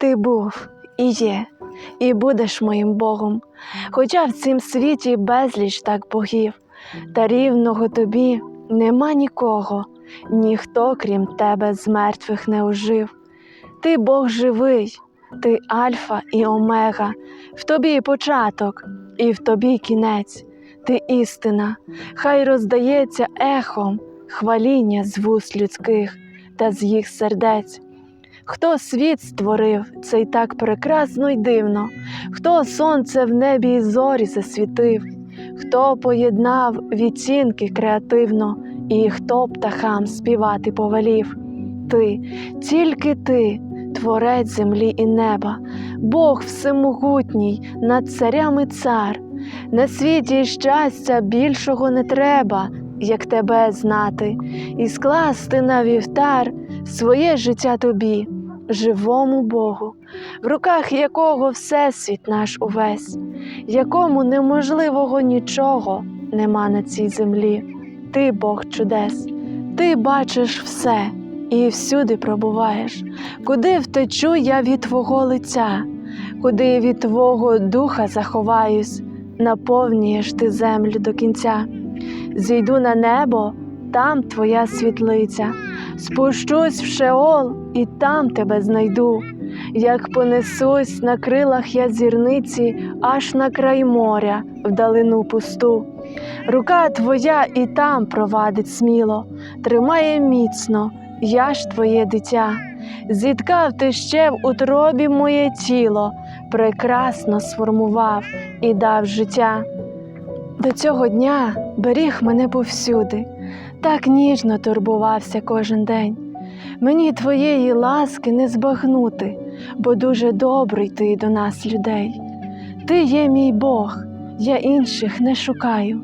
Ти був і є, і будеш моїм Богом, хоча в цім світі безліч так богів, та рівного тобі нема нікого, ніхто, крім тебе, з мертвих не ожив. Ти Бог живий, ти Альфа і Омега, в тобі початок, і в тобі кінець, ти істина, хай роздається ехом хваління з вуст людських та з їх сердець. Хто світ створив, цей так прекрасно й дивно, хто сонце в небі і зорі засвітив, хто поєднав відцінки креативно, і хто птахам співати повелів. Ти, тільки ти, творець землі і неба, Бог всемогутній, над царями цар. На світі щастя більшого не треба, як тебе знати, і скласти на вівтар своє життя тобі, живому Богу, в руках якого всесвіт наш увесь, якому неможливого нічого нема на цій землі. Ти Бог чудес, ти бачиш все і всюди пробуваєш, куди втечу я від Твого лиця, куди від Твого духа заховаюсь, наповнюєш ти землю до кінця. Зійду на небо, там твоя світлиця, спущусь в Шеол і там тебе знайду. Як понесусь на крилах я зірниці, аж на край моря, вдалину пусту. Рука твоя і там провадить сміло, тримає міцно, я ж твоє дитя. Зіткав ти ще в утробі моє тіло, прекрасно сформував і дав життя. До цього дня беріг мене повсюди, так ніжно турбувався кожен день. Мені твоєї ласки не збагнути, бо дуже добрий ти до нас, людей. Ти є мій Бог, я інших не шукаю.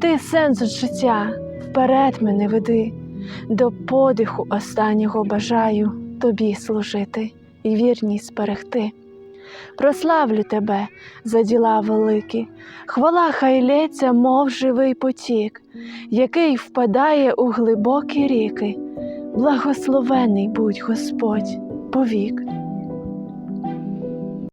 Ти сенс життя, вперед мене веди, до подиху останнього бажаю тобі служити і вірність зберегти. Прославлю тебе за діла великі, хвала хай лється, мов живий потік, який впадає у глибокі ріки. Благословений будь Господь повік.